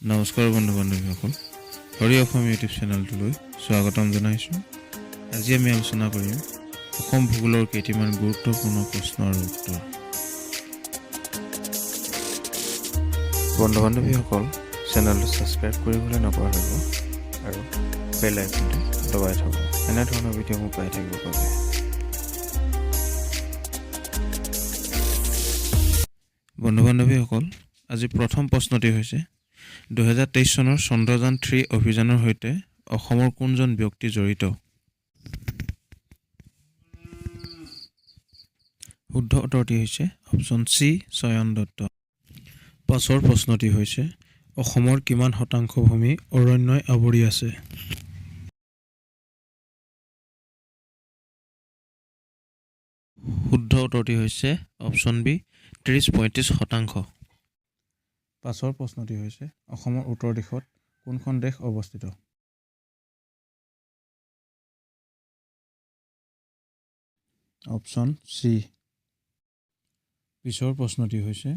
নমস্কাৰ বন্ধু বান্ধৱীসকল হৰি অসম ইউটিউব চেনেলটোলৈ স্বাগতম জনাইছোঁ। আজি আমি আলোচনা কৰিম অসম ভূগোলৰ কেইটিমান গুৰুত্বপূৰ্ণ প্ৰশ্ন আৰু উত্তৰ। বন্ধু বান্ধৱীসকল চেনেলটো ছাবস্ক্ৰাইব কৰিবলৈ নপাহৰিব আৰু বেল আইকনটো দবাই থ'ব। এনেধৰণৰ ভিডিঅ'বোৰ পাই থাকিব বাবে। বন্ধু বান্ধৱীসকল আজি প্ৰথম প্ৰশ্নটি হৈছে দুহেজাৰ তেইছ চনৰ চন্দ্ৰযান থ্ৰী অভিযানৰ সৈতে অসমৰ কোনজন ব্যক্তি জড়িত? শুদ্ধ উত্তৰটি হৈছে অপশ্যন চি, চয়ন দত্ত। পাছৰ প্ৰশ্নটি হৈছে, অসমৰ কিমান শতাংশ ভূমি অৰণ্যই আৱৰি আছে? শুদ্ধ উত্তৰটি হৈছে অপশ্যন বি, ত্ৰিছ পঁয়ত্ৰিছ শতাংশ। পাছৰ প্ৰশ্নটি হৈছে অসমৰ উত্তৰ দিশত কোনখন দেশ অৱস্থিত? Option C. পিছৰ প্ৰশ্নটি হৈছে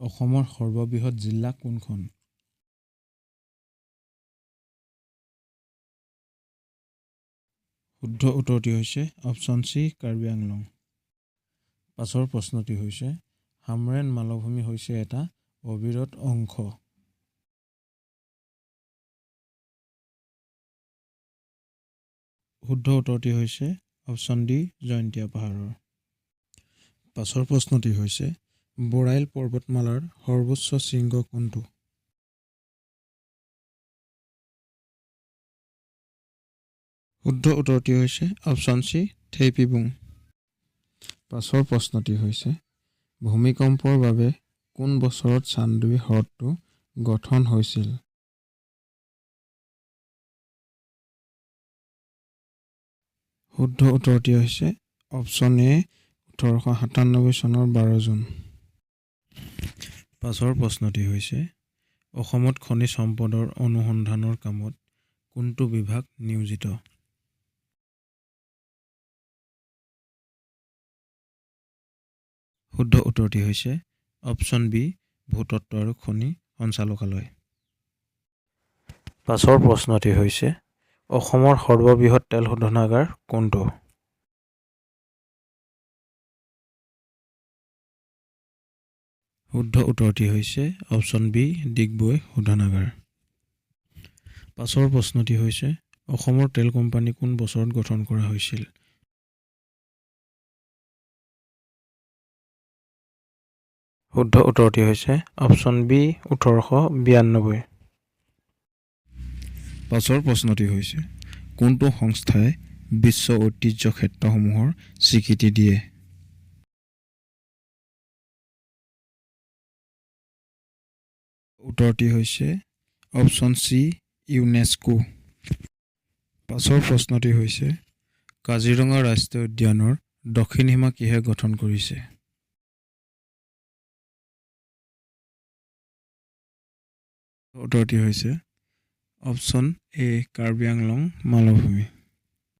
অসমৰ সৰ্ববৃহৎ জিলা কোনখন? শুদ্ধ উত্তৰটি হৈছে অপশ্যন চি কাৰ্বি আংলং। পাছৰ প্ৰশ্নটি হৈছে হামৰেণ মালভূমি হৈছে এটা অবিৰত অংশ। শুদ্ধ উত্তৰটি হৈছে অপশ্যন ডি জয়ন্তীয়া পাহাৰৰ। পাছৰ প্ৰশ্নটি হৈছে বৰাইল পৰ্বতমালাৰ সৰ্বোচ্চ শৃংগ কোনটো? শুদ্ধ উত্তৰটি হৈছে অপশ্যন চি থেইপিবুং। পাছৰ প্ৰশ্নটি হৈছে ভূমিকম্পৰ বাবে কোন বছৰত চান্দুবি হ্ৰদটো গঠন হৈছিল? শুদ্ধ উত্তৰটি হৈছে অপশ্যন এ ওঠৰশ সাতান্নব্বৈ চনৰ বাৰ জুন। পাছৰ প্ৰশ্নটি হৈছে অসমত খনিজ সম্পদৰ অনুসন্ধানৰ কামত কোনটো বিভাগ নিয়োজিত? শুদ্ধ উত্তৰটি হৈছে অপশ্যন বি ভূতত্ব আৰু খনি সঞ্চালকালয়। পাছৰ প্ৰশ্নটি হৈছে অসমৰ সৰ্ববৃহৎ তেল শোধনাগাৰ কোনটো? শুদ্ধ উত্তৰটি হৈছে অপশ্যন বি ডিগবৈ শোধনাগাৰ। পাছৰ প্ৰশ্নটি হৈছে অসমৰ তেল কোম্পানী কোন বছৰত গঠন কৰা হৈছিল? শুদ্ধ উত্তৰটি হৈছে অপশ্যন বি ওঠৰশ বিৰান্নব্বৈ। পাছৰ প্ৰশ্নটি হৈছে কোনটো সংস্থাই বিশ্ব ঐতিহ্য ক্ষেত্ৰসমূহৰ স্বীকৃতি দিয়ে? উত্তৰটি হৈছে অপশ্যন চি ইউনেস্কো। পাছৰ প্ৰশ্নটি হৈছে কাজিৰঙা ৰাষ্ট্ৰীয় উদ্যানৰ দক্ষিণ সীমা কিহে গঠন কৰিছে? উত্তৰটি হৈছে। অপশ্যন এ কাৰ্বি আংলং মালভূমি।